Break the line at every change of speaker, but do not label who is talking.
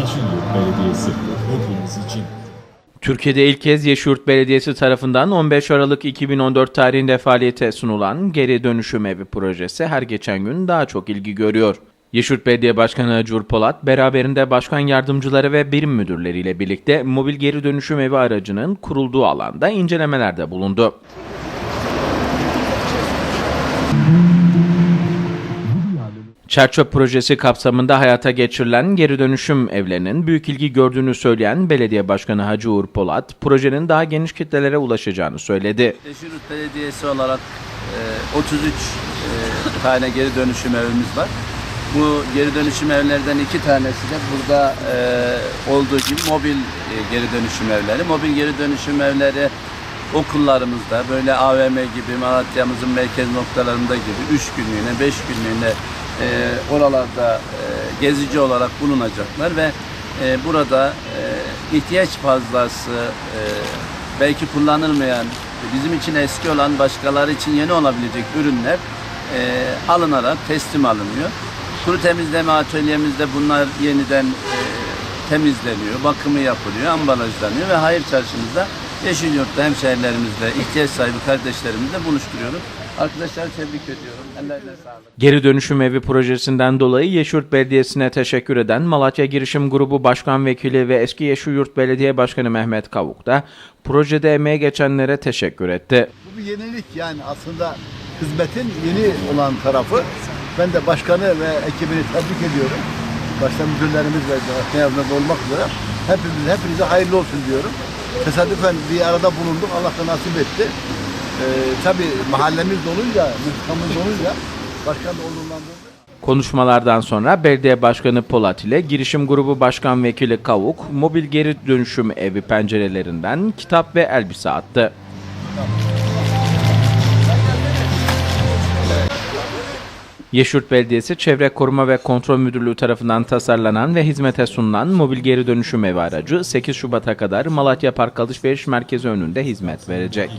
Yeşilyurt Belediyesi hepimiz için
Türkiye'de ilk kez Yeşilyurt Belediyesi tarafından 15 Aralık 2014 tarihinde faaliyete sunulan geri dönüşüm evi projesi her geçen gün daha çok ilgi görüyor. Yeşilyurt Belediye Başkanı Acur Polat, beraberinde başkan yardımcıları ve birim müdürleriyle birlikte mobil geri dönüşüm evi aracının kurulduğu alanda incelemelerde bulundu. Çerçöp projesi kapsamında hayata geçirilen geri dönüşüm evlerinin büyük ilgi gördüğünü söyleyen Belediye Başkanı Hacı Uğur Polat, projenin daha geniş kitlelere ulaşacağını söyledi.
Yeşilyurt Belediyesi olarak e, 33 e, tane geri dönüşüm evimiz var. Bu geri dönüşüm evlerden iki tanesi de burada e, olduğu gibi mobil e, geri dönüşüm evleri. Mobil geri dönüşüm evleri okullarımızda böyle AVM gibi Malatya'mızın merkez noktalarında gibi 3 günlüğüne 5 günlüğüne e, oralarda e, gezici olarak bulunacaklar ve e, burada e, ihtiyaç fazlası e, belki kullanılmayan bizim için eski olan başkaları için yeni olabilecek ürünler e, alınarak teslim alınıyor. Kuru temizleme atölyemizde bunlar yeniden e, temizleniyor, bakımı yapılıyor, ambalajlanıyor ve hayır çarşımızda Yeşilyurt'ta hemşehrilerimizle, ihtiyaç sahibi kardeşlerimizle buluşturuyoruz. Arkadaşlar tebrik ediyorum. Ellerine sağlık.
Geri dönüşüm evi projesinden dolayı Yeşilyurt Belediyesi'ne teşekkür eden Malatya Girişim Grubu Başkan Vekili ve eski Yeşilyurt Belediye Başkanı Mehmet Kavuk da projede emeğe geçenlere teşekkür etti.
Bu bir yenilik yani aslında hizmetin yeni olan tarafı. Ben de başkanı ve ekibini tebrik ediyorum. Başta müdürlerimiz ve başkan yardımcısı olmak üzere hepimiz, hepinize hayırlı olsun diyorum. Tesadüfen bir arada bulunduk. Allah da nasip etti. Ee, tabii mahallemiz dolunca, mıntıkamız dolunca başkan da onurlandırdı.
Konuşmalardan sonra Belediye Başkanı Polat ile Girişim Grubu Başkan Vekili Kavuk, mobil geri dönüşüm evi pencerelerinden kitap ve elbise attı. Yeşilyurt Belediyesi Çevre Koruma ve Kontrol Müdürlüğü tarafından tasarlanan ve hizmete sunulan mobil geri dönüşüm evi aracı 8 Şubat'a kadar Malatya Park Alışveriş Merkezi önünde hizmet verecek.